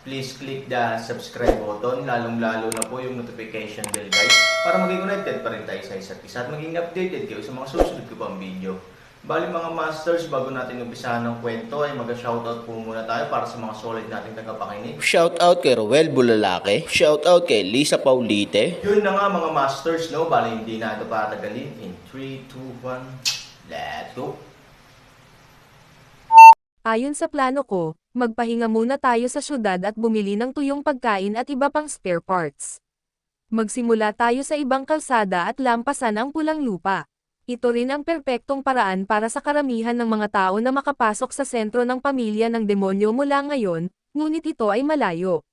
please click the subscribe button, lalong-lalo na po yung notification bell guys, para maging connected pa rin tayo sa isa't isa at maging updated kayo sa mga susunod ko pang video. Bali mga masters, bago natin umpisahan ng kwento ay mag-shoutout po muna tayo para sa mga solid nating tagapakinig. Shoutout kay Roel Bulalake. Shoutout kay Lisa Paulite. Yun na nga mga masters, no? Bali hindi na ito patagalin. In 3, 2, 1, let's go! Ayon sa plano ko, magpahinga muna tayo sa syudad at bumili ng tuyong pagkain at iba pang spare parts. Magsimula tayo sa ibang kalsada at lampasan ang pulang lupa. Ito rin ang perpektong paraan para sa karamihan ng mga tao na makapasok sa sentro ng pamilya ng demonyo mula ngayon, ngunit ito ay malayo.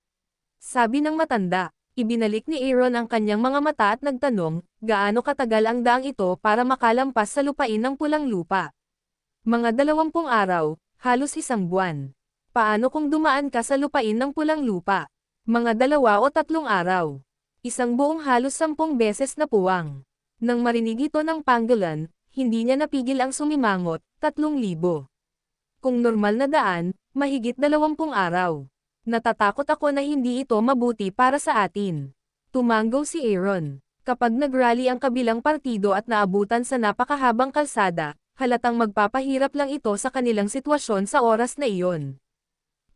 Sabi ng matanda, ibinalik ni Aaron ang kanyang mga mata at nagtanong, gaano katagal ang daang ito para makalampas sa lupain ng pulang lupa. Mga dalawampung araw, halos isang buwan. Paano kung dumaan ka sa lupain ng pulang lupa? Mga dalawa o tatlong araw. Isang buong halos sampung beses na puwang. Nang marinig ito ng panggalan, hindi niya napigil ang sumimangot, tatlong libo. Kung normal na daan, mahigit dalawampung araw. Natatakot ako na hindi ito mabuti para sa atin. Tumanggaw si Aaron. Kapag nagrally ang kabilang partido at naabutan sa napakahabang kalsada, halatang magpapahirap lang ito sa kanilang sitwasyon sa oras na iyon.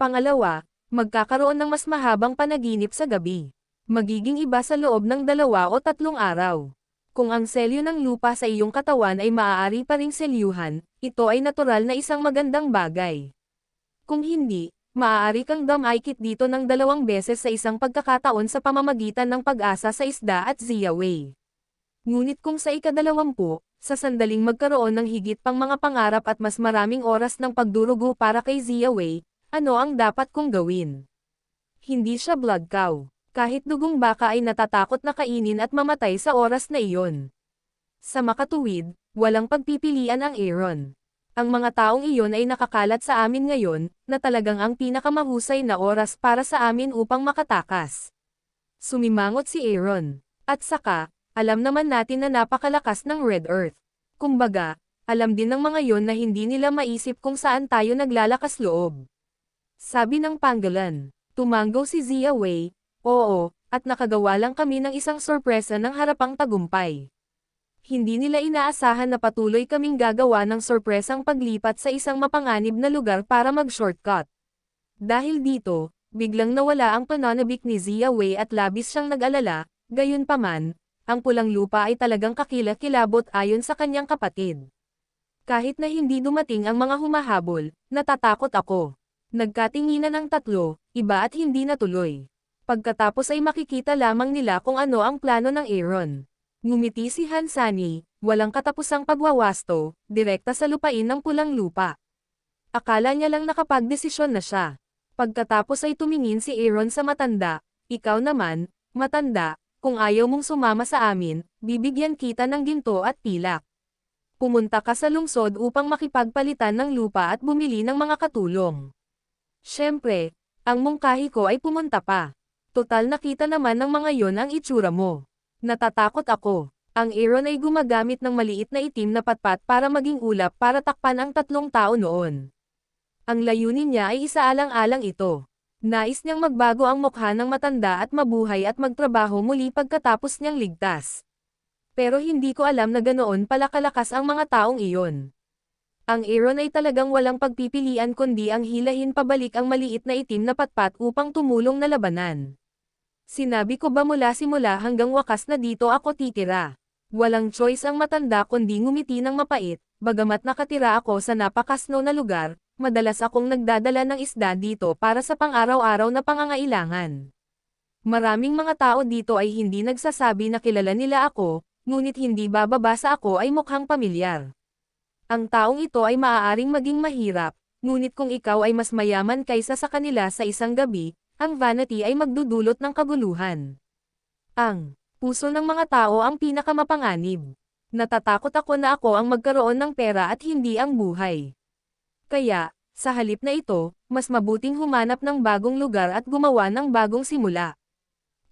Pangalawa, magkakaroon ng mas mahabang panaginip sa gabi. Magiging iba sa loob ng dalawa o tatlong araw. Kung ang selyo ng lupa sa iyong katawan ay maaari pa ring selyuhan, ito ay natural na isang magandang bagay. Kung hindi, maaari kang damaykit dito ng dalawang beses sa isang pagkakataon sa pamamagitan ng pag-asa sa isda at Zia Way. Ngunit kung sa ikadalawampu, sa sandaling magkaroon ng higit pang mga pangarap at mas maraming oras ng pagdurugo para kay Zia Way, ano ang dapat kong gawin? Hindi siya blood cow. Kahit dugong baka ay natatakot na kainin at mamatay sa oras na iyon. Sa makatuwid, walang pagpipilian ang Aaron. Ang mga taong iyon ay nakakalat sa amin ngayon, na talagang ang pinakamahusay na oras para sa amin upang makatakas. Sumimangot si Aaron. At saka, alam naman natin na napakalakas ng Red Earth. Kumbaga, alam din ng mga yon na hindi nila maisip kung saan tayo naglalakas loob. Sabi ng Panggalan. Tumanggaw si Zia Wei, Oo, at nakagawa lang kami ng isang sorpresa ng harapang tagumpay. Hindi nila inaasahan na patuloy kaming gagawa ng sorpresang paglipat sa isang mapanganib na lugar para mag-shortcut. Dahil dito, biglang nawala ang pananabik ni Zia Wei at labis siyang nag-alala, gayon paman, ang pulang lupa ay talagang kakila-kilabot ayon sa kanyang kapatid. Kahit na hindi dumating ang mga humahabol, natatakot ako. Nagkatinginan ang tatlo, iba at hindi natuloy. Pagkatapos ay makikita lamang nila kung ano ang plano ng Aaron. Ngumiti si Hansani, walang katapusang pagwawasto, direkta sa lupain ng pulang lupa. Akala niya lang nakapagdesisyon na siya. Pagkatapos ay tumingin si Aaron sa matanda, ikaw naman, matanda, kung ayaw mong sumama sa amin, bibigyan kita ng ginto at pilak. Pumunta ka sa lungsod upang makipagpalitan ng lupa at bumili ng mga katulong. Siyempre, ang mungkahi ko ay pumunta pa. Total nakita naman ng mga yon ang itsura mo. Natatakot ako. Ang Aaron ay gumagamit ng maliit na itim na patpat para maging ulap para takpan ang tatlong tao noon. Ang layunin niya ay isaalang-alang ito. Nais niyang magbago ang mukha ng matanda at mabuhay at magtrabaho muli pagkatapos niyang ligtas. Pero hindi ko alam na ganoon pala kalakas ang mga taong iyon. Ang Aaron ay talagang walang pagpipilian kundi ang hilahin pabalik ang maliit na itim na patpat upang tumulong na labanan. Sinabi ko ba mula simula hanggang wakas na dito ako titira. Walang choice ang matanda kundi ngumiti ng mapait, bagamat nakatira ako sa napakasno na lugar, madalas akong nagdadala ng isda dito para sa pang-araw-araw na pangangailangan. Maraming mga tao dito ay hindi nagsasabi na kilala nila ako, ngunit hindi bababa sa ako ay mukhang pamilyar. Ang taong ito ay maaaring maging mahirap, ngunit kung ikaw ay mas mayaman kaysa sa kanila sa isang gabi, ang vanity ay magdudulot ng kaguluhan. Ang puso ng mga tao ang pinakamapanganib. Natatakot ako na ako ang magkaroon ng pera at hindi ang buhay. Kaya, sa halip na ito, mas mabuting humanap ng bagong lugar at gumawa ng bagong simula.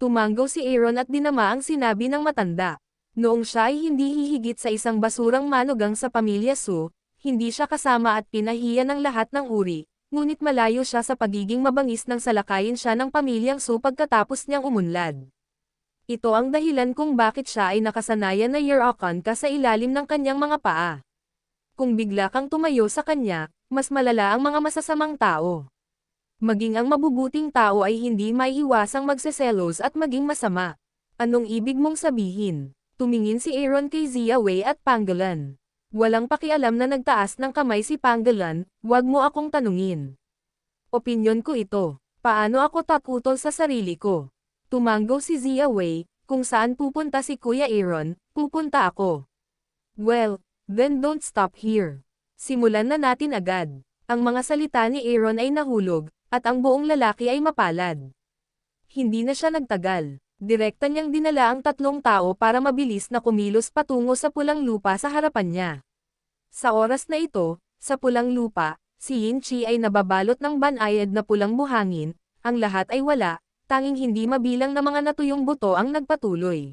Tumanggaw si Aaron at dinama ang sinabi ng matanda. Noong siya ay hindi hihigit sa isang basurang manugang sa pamilya Su, hindi siya kasama at pinahiya ng lahat ng uri, ngunit malayo siya sa pagiging mabangis nang salakayin siya ng pamilyang Su pagkatapos niyang umunlad. Ito ang dahilan kung bakit siya ay nakasanayan na year-akan ka sa ilalim ng kanyang mga paa. Kung bigla kang tumayo sa kanya, mas malala ang mga masasamang tao. Maging ang mabubuting tao ay hindi maiiwasang magseselos at maging masama. Anong ibig mong sabihin? Tumingin si Aaron kay Zia Wei at Pangolin. Walang pakialam na nagtaas ng kamay si Pangolin, wag mo akong tanungin. Opinyon ko ito. Paano ako tatutol sa sarili ko? Tumanggo si Zia Wei, kung saan pupunta si Kuya Aaron, pupunta ako. Well, then don't stop here. Simulan na natin agad. Ang mga salita ni Aaron ay nahulog, at ang buong lalaki ay mapalad. Hindi na siya nagtagal. Direkta niyang dinala ang tatlong tao para mabilis na kumilos patungo sa pulang lupa sa harapan niya. Sa oras na ito, sa pulang lupa, si Yin Chi ay nababalot ng banayad na pulang buhangin, ang lahat ay wala, tanging hindi mabilang na mga natuyong buto ang nagpatuloy.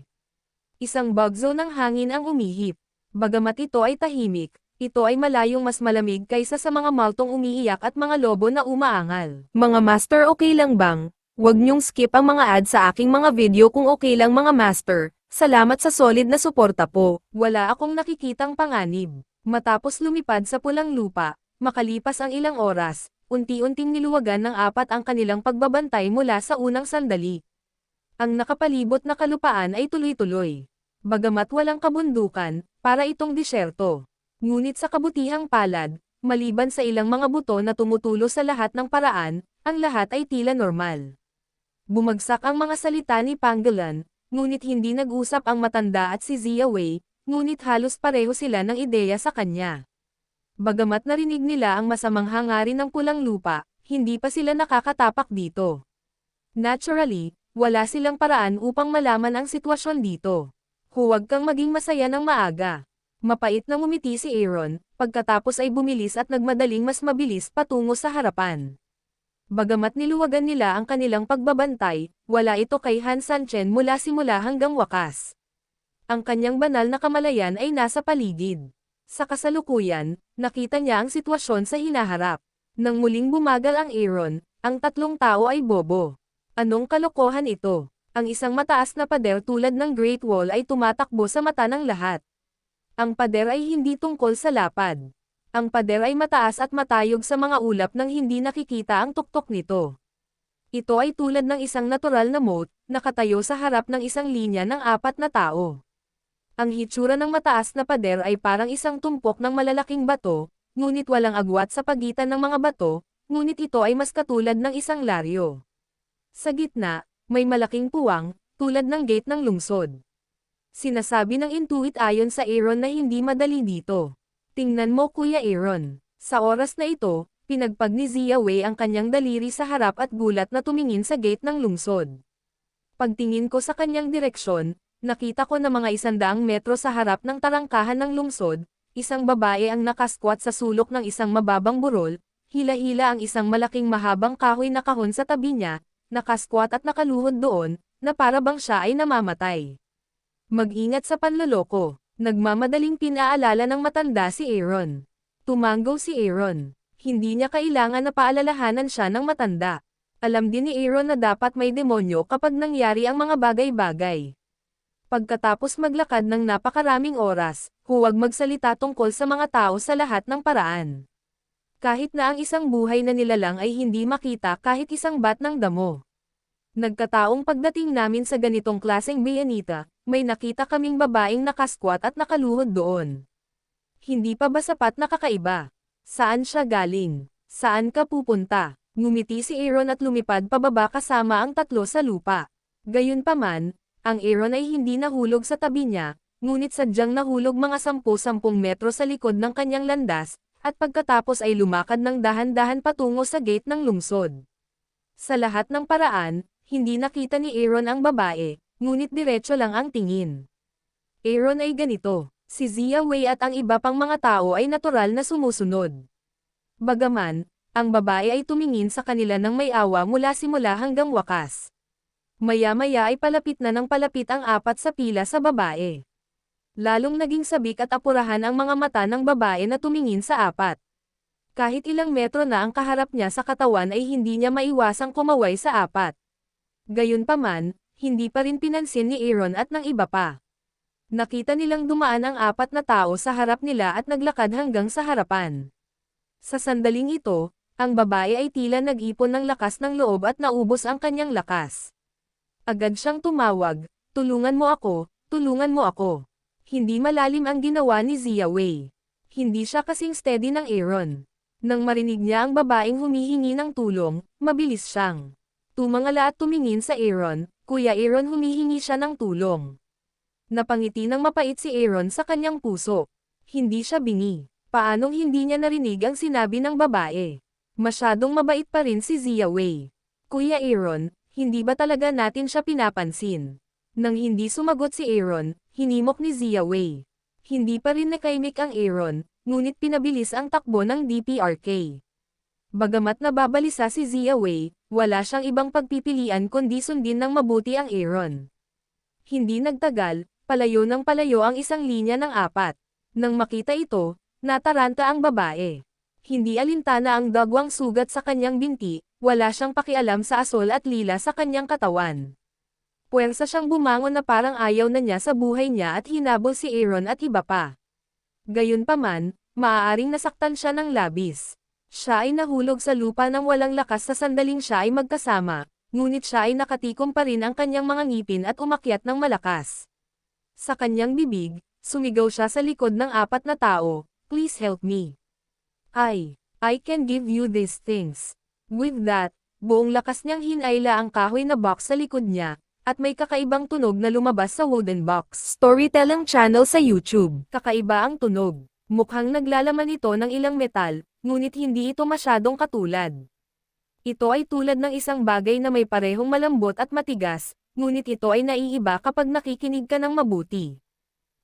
Isang bagzo ng hangin ang umihip. Bagamat ito ay tahimik, ito ay malayong mas malamig kaysa sa mga maltong umiiyak at mga lobo na umaangal. Mga master okay lang bang? Huwag niyong skip ang mga ads sa aking mga video kung okay lang mga master. Salamat sa solid na suporta po. Wala akong nakikitang panganib. Matapos lumipad sa pulang lupa, makalipas ang ilang oras, unti-unting niluwagan ng apat ang kanilang pagbabantay mula sa unang sandali. Ang nakapalibot na kalupaan ay tuloy-tuloy. Bagamat walang kabundukan, para itong disyerto. Ngunit sa kabutihang palad, maliban sa ilang mga buto na tumutulo sa lahat ng paraan, ang lahat ay tila normal. Bumagsak ang mga salita ni Pangolin, ngunit hindi nag-usap ang matanda at si Zia Wei, ngunit halos pareho sila ng ideya sa kanya. Bagamat narinig nila ang masamang hangarin ng pulang lupa, hindi pa sila nakakatapak dito. Naturally, wala silang paraan upang malaman ang sitwasyon dito. Huwag kang maging masaya ng maaga. Mapait na ngumiti si Aaron, pagkatapos ay bumilis at nagmadaling mas mabilis patungo sa harapan. Bagamat niluwagan nila ang kanilang pagbabantay, wala ito kay Han Sanchen mula simula hanggang wakas. Ang kanyang banal na kamalayan ay nasa paligid. Sa kasalukuyan, nakita niya ang sitwasyon sa hinaharap. Nang muling bumagal ang Aaron, ang tatlong tao ay bobo. Anong kalokohan ito? Ang isang mataas na pader tulad ng Great Wall ay tumatakbo sa mata ng lahat. Ang pader ay hindi tungkol sa lapad. Ang pader ay mataas at matayog sa mga ulap nang hindi nakikita ang tuktok nito. Ito ay tulad ng isang natural na moat, nakatayo sa harap ng isang linya ng apat na tao. Ang hitsura ng mataas na pader ay parang isang tumpok ng malalaking bato, ngunit walang agwat sa pagitan ng mga bato, ngunit ito ay mas katulad ng isang laryo. Sa gitna, may malaking puwang, tulad ng gate ng lungsod. Sinasabi ng intuit ayon sa Aaron na hindi madali dito. Tingnan mo Kuya Aaron. Sa oras na ito, pinagpag ni Zia Wei ang kanyang daliri sa harap at gulat na tumingin sa gate ng lungsod. Pagtingin ko sa kanyang direksyon, nakita ko na mga isandaang metro sa harap ng tarangkahan ng lungsod, isang babae ang nakasquat sa sulok ng isang mababang burol, hila-hila ang isang malaking mahabang kahoy na kahon sa tabi niya, nakasquat at nakaluhod doon, na para bang siya ay namamatay. Mag-ingat sa panloloko, nagmamadaling pinaalala ng matanda si Aaron. Tumanggo si Aaron. Hindi niya kailangan na paalalahanan siya ng matanda. Alam din ni Aaron na dapat may demonyo kapag nangyari ang mga bagay-bagay. Pagkatapos maglakad ng napakaraming oras, huwag magsalita tungkol sa mga tao sa lahat ng paraan. Kahit na ang isang buhay na nilalang ay hindi makita kahit isang bat ng damo. Nagkataong pagdating namin sa ganitong klaseng bayanita, may nakita kaming babaeng nakasquat at nakaluhod doon. Hindi pa ba sapat na kakaiba? Saan siya galing? Saan ka pupunta? Ngumiti si Aaron at lumipad pababa kasama ang tatlo sa lupa. Gayunpaman, ang Aaron ay hindi nahulog sa tabi niya, ngunit sadyang nahulog mga 10-10 metro sa likod ng kanyang landas, at pagkatapos ay lumakad ng dahan-dahan patungo sa gate ng lungsod. Sa lahat ng paraan, hindi nakita ni Aaron ang babae, ngunit diretso lang ang tingin. Aaron ay ganito, si Zia Wei at ang iba pang mga tao ay natural na sumusunod. Bagaman, ang babae ay tumingin sa kanila ng may awa mula simula hanggang wakas. Maya-maya ay palapit na ng palapit ang apat sa pila sa babae. Lalong naging sabik at apurahan ang mga mata ng babae na tumingin sa apat. Kahit ilang metro na ang kaharap niya sa katawan ay hindi niya maiwasang kumaway sa apat. Gayunpaman, hindi pa rin pinansin ni Aaron at ng iba pa. Nakita nilang dumaan ang apat na tao sa harap nila at naglakad hanggang sa harapan. Sa sandaling ito, ang babae ay tila nag-ipon ng lakas ng loob at naubos ang kanyang lakas. Agad siyang tumawag, tulungan mo ako, tulungan mo ako. Hindi malalim ang ginawa ni Zia Wei. Hindi siya kasing steady ng Aaron. Nang marinig niya ang babaeng humihingi ng tulong, mabilis siyang tumangala at tumingin sa Aaron, Kuya Aaron humihingi siya ng tulong. Napangiti ng mapait si Aaron sa kanyang puso. Hindi siya bingi. Paanong hindi niya narinig ang sinabi ng babae? Masyadong mabait pa rin si Zia Wei. Kuya Aaron, hindi ba talaga natin siya pinapansin? Nang hindi sumagot si Aaron, hinimok ni Zia Wei. Hindi pa rin nakaimik ang Aaron, ngunit pinabilis ang takbo ng DPRK. Bagamat nababalisa si Zia Wei, wala siyang ibang pagpipilian kundi sundin ng mabuti ang Aaron. Hindi nagtagal, palayo ng palayo ang isang linya ng apat. Nang makita ito, nataranta ang babae. Hindi alintana ang dagwang sugat sa kanyang binti, wala siyang pakialam sa asol at lila sa kanyang katawan. Puwersa siyang bumangon na parang ayaw na niya sa buhay niya at hinabol si Aaron at iba pa. Gayunpaman, maaaring nasaktan siya ng labis. Siya ay nahulog sa lupa ng walang lakas sa sandaling siya ay magkasama, ngunit siya ay nakatikom pa rin ang kanyang mga ngipin at umakyat ng malakas. Sa kanyang bibig, sumigaw siya sa likod ng apat na tao, Please help me. I, I can give you these things. With that, buong lakas niyang hinayla ang kahoy na box sa likod niya, at may kakaibang tunog na lumabas sa wooden box. Storytelling channel sa YouTube. Kakaiba ang tunog. Mukhang naglalaman ito ng ilang metal, ngunit hindi ito masyadong katulad. Ito ay tulad ng isang bagay na may parehong malambot at matigas, ngunit ito ay naiiba kapag nakikinig ka ng mabuti.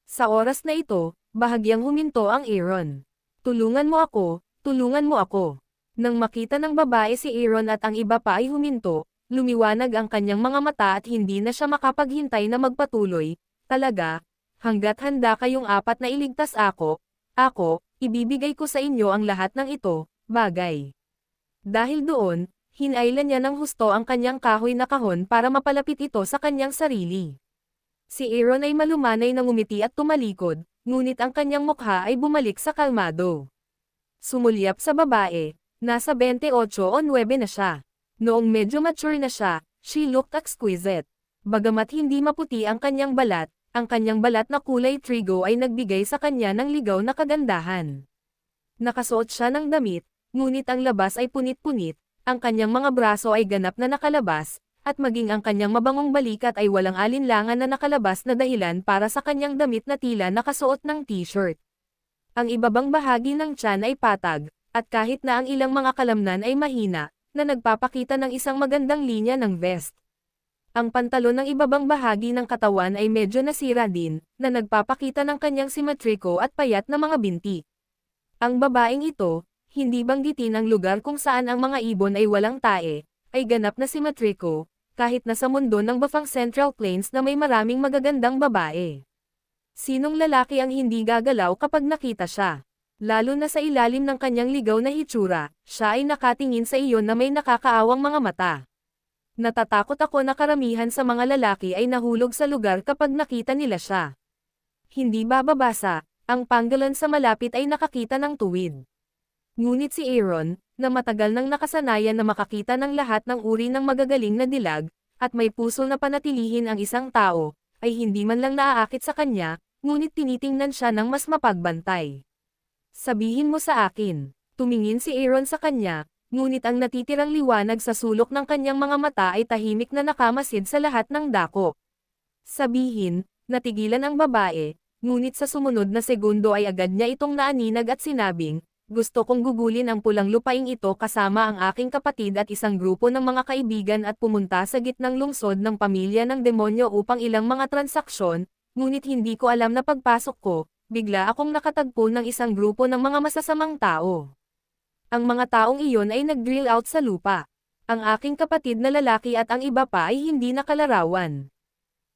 Sa oras na ito, bahagyang huminto ang Aaron. Tulungan mo ako, tulungan mo ako. Nang makita ng babae si Aaron at ang iba pa ay huminto, lumiwanag ang kanyang mga mata at hindi na siya makapaghintay na magpatuloy, talaga, hanggat handa kayong apat na iligtas ako, ako, ibibigay ko sa inyo ang lahat ng ito, bagay. Dahil doon, hinailan niya ng husto ang kanyang kahoy na kahon para mapalapit ito sa kanyang sarili. Si Aaron ay malumanay na ngumiti at tumalikod, ngunit ang kanyang mukha ay bumalik sa kalmado. Sumulyap sa babae, nasa 28 o 9 na siya. Noong medyo mature na siya, she looked exquisite. Bagamat hindi maputi ang kanyang balat, ang kanyang balat na kulay trigo ay nagbigay sa kanya ng ligaw na kagandahan. Nakasuot siya ng damit, ngunit ang labas ay punit-punit, ang kanyang mga braso ay ganap na nakalabas, at maging ang kanyang mabangong balikat ay walang alinlangan na nakalabas na dahilan para sa kanyang damit na tila nakasuot ng t-shirt. Ang ibabang bahagi ng tiyan ay patag, at kahit na ang ilang mga kalamnan ay mahina, na nagpapakita ng isang magandang linya ng vest. Ang pantalon ng ibabang bahagi ng katawan ay medyo nasira din, na nagpapakita ng kanyang simetriko at payat na mga binti. Ang babaeng ito, hindi banggitin ang lugar kung saan ang mga ibon ay walang tae, ay ganap na simetriko, kahit na sa mundo ng Bafang Central Plains na may maraming magagandang babae. Sinong lalaki ang hindi gagalaw kapag nakita siya? Lalo na sa ilalim ng kanyang ligaw na hitsura, siya ay nakatingin sa iyo na may nakakaawang mga mata. Natatakot ako na karamihan sa mga lalaki ay nahulog sa lugar kapag nakita nila siya. Hindi bababasa, ang pangolin sa malapit ay nakakita ng tuwid. Ngunit si Aaron, na matagal nang nakasanayan na makakita ng lahat ng uri ng magagaling na dilag, at may puso na panatilihin ang isang tao, ay hindi man lang naaakit sa kanya, ngunit tinitingnan siya ng mas mapagbantay. Sabihin mo sa akin, tumingin si Aaron sa kanya, ngunit ang natitirang liwanag sa sulok ng kanyang mga mata ay tahimik na nakamasid sa lahat ng dako. Sabihin, natigilan ang babae, ngunit sa sumunod na segundo ay agad niya itong naaninag at sinabing, gusto kong gugulin ang pulang lupaing ito kasama ang aking kapatid at isang grupo ng mga kaibigan at pumunta sa gitnang lungsod ng pamilya ng demonyo upang ilang mga transaksyon, ngunit hindi ko alam na pagpasok ko, bigla akong nakatagpo ng isang grupo ng mga masasamang tao. Ang mga taong iyon ay nag-drill out sa lupa. Ang aking kapatid na lalaki at ang iba pa ay hindi nakalarawan.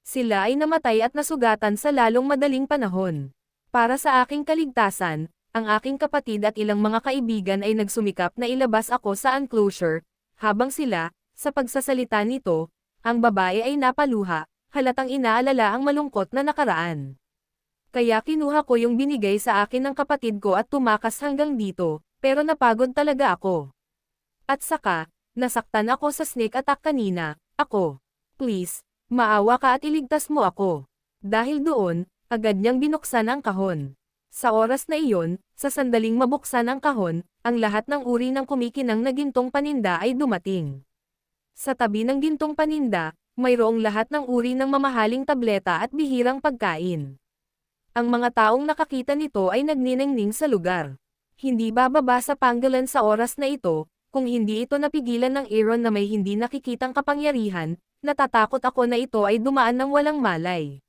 Sila ay namatay at nasugatan sa lalong madaling panahon. Para sa aking kaligtasan, ang aking kapatid at ilang mga kaibigan ay nagsumikap na ilabas ako sa enclosure, habang sila, sa pagsasalita nito, ang babae ay napaluha, halatang inaalala ang malungkot na nakaraan. Kaya kinuha ko yung binigay sa akin ng kapatid ko at tumakas hanggang dito, pero napagod talaga ako. At saka, nasaktan ako sa snake attack kanina, ako. Please, maawa ka at iligtas mo ako. Dahil doon, agad niyang binuksan ang kahon. Sa oras na iyon, sa sandaling mabuksan ang kahon, ang lahat ng uri ng kumikinang na gintong paninda ay dumating. Sa tabi ng gintong paninda, mayroong lahat ng uri ng mamahaling tableta at bihirang pagkain. Ang mga taong nakakita nito ay nagniningning sa lugar. Hindi bababa sa panggalan sa oras na ito, kung hindi ito napigilan ng Aaron na may hindi nakikitang kapangyarihan, natatakot ako na ito ay dumaan ng walang malay.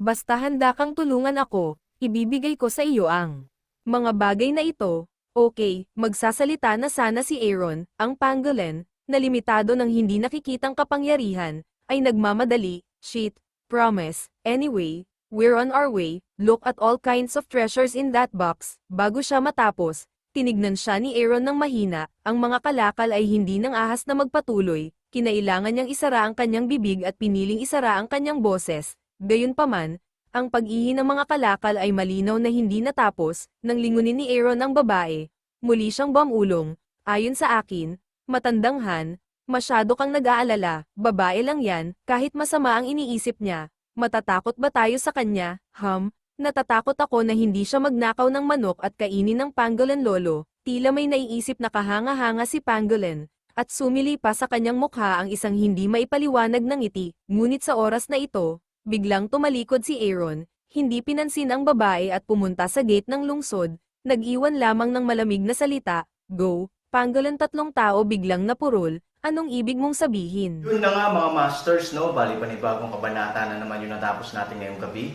Basta handa kang tulungan ako, ibibigay ko sa iyo ang mga bagay na ito. Okay, magsasalita na sana si Aaron, ang pangolin, na limitado ng hindi nakikitang kapangyarihan, ay nagmamadali, shit, promise, anyway, we're on our way, look at all kinds of treasures in that box, bago siya matapos, tinignan siya ni Aaron ng mahina, ang mga kalakal ay hindi nang ahas na magpatuloy, kinailangan niyang isara ang kanyang bibig at piniling isara ang kanyang boses, gayunpaman, ang pag-ihi ng mga kalakal ay malinaw na hindi natapos, nang lingunin ni Aaron ang babae, muli siyang bamulong, ayon sa akin, matandang Han, masyado kang nag-aalala, babae lang yan, kahit masama ang iniisip niya, matatakot ba tayo sa kanya, hum, natatakot ako na hindi siya magnakaw ng manok at kainin ng pangolin lolo, tila may naiisip na kahanga-hanga si pangolin, at sumili pa sa kanyang mukha ang isang hindi maipaliwanag ng ngiti, ngunit sa oras na ito, biglang tumalikod si Aaron, hindi pinansin ang babae at pumunta sa gate ng lungsod, nag-iwan lamang ng malamig na salita, go, pangolin tatlong tao biglang napurol, anong ibig mong sabihin? Yun na nga mga masters, no? Bali panibagong kabanata na naman yung natapos natin ngayong gabi.